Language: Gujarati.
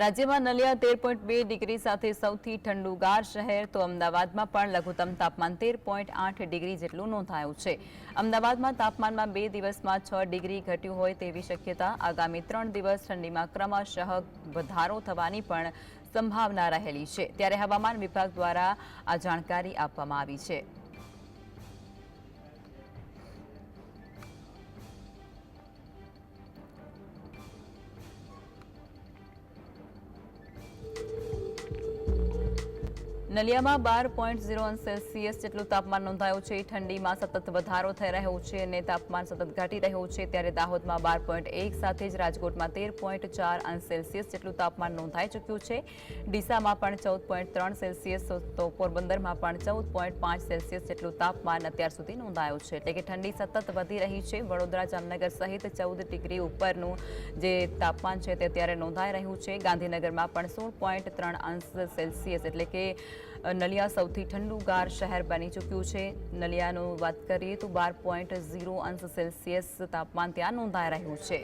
રાજ્યમાં નલિયા તેર પોઈન્ટ બે ડિગ્રી સાથે સૌથી ઠંડુગાર શહેર, તો અમદાવાદમાં પણ લઘુત્તમ તાપમાન તેર પોઈન્ટ આઠ ડિગ્રી જેટલું નોંધાયું છે. અમદાવાદમાં તાપમાનમાં બે દિવસમાં છ ડિગ્રી ઘટ્યું હોય તેવી શક્યતા. આગામી ત્રણ દિવસ ઠંડીમાં ક્રમશઃ વધારો થવાની પણ સંભાવના રહેલી છે. ત્યારે હવામાન વિભાગ દ્વારા આ જાણકારી આપવામાં આવી છે. નલિયામાં બાર પોઈન્ટ ઝીરો અંશ સેલ્સિયસ જેટલું તાપમાન નોંધાયું છે. ઠંડીમાં સતત વધારો થઈ રહ્યો છે અને તાપમાન સતત ઘટી રહ્યું છે. ત્યારે દાહોદમાં બાર પોઈન્ટ એક, સાથે જ રાજકોટમાં તેર પોઈન્ટ ચાર અંશ સેલ્સિયસ જેટલું તાપમાન નોંધાઈ ચૂક્યું છે. ડીસામાં પણ ચૌદ પોઈન્ટ ત્રણ સેલ્સિયસ, તો પોરબંદરમાં પણ ચૌદ પોઈન્ટ પાંચ સેલ્સિયસ જેટલું તાપમાન અત્યાર સુધી નોંધાયું છે. એટલે કે ઠંડી સતત વધી રહી છે. વડોદરા, જામનગર સહિત ચૌદ ડિગ્રી ઉપરનું જે તાપમાન છે તે અત્યારે નોંધાઈ રહ્યું છે. ગાંધીનગરમાં પણ સોળ પોઈન્ટ ત્રણ અંશ સેલ્સિયસ એટલે કે નલિયા સૌથી ઠંડુગાર શહેર બની ચૂક્યું છે. નલિયાનું વાત કરીએ તો બાર પોઈન્ટ ઝીરો અંશ સેલ્સિયસ તાપમાન ત્યાં નોંધાઈ રહ્યું છે.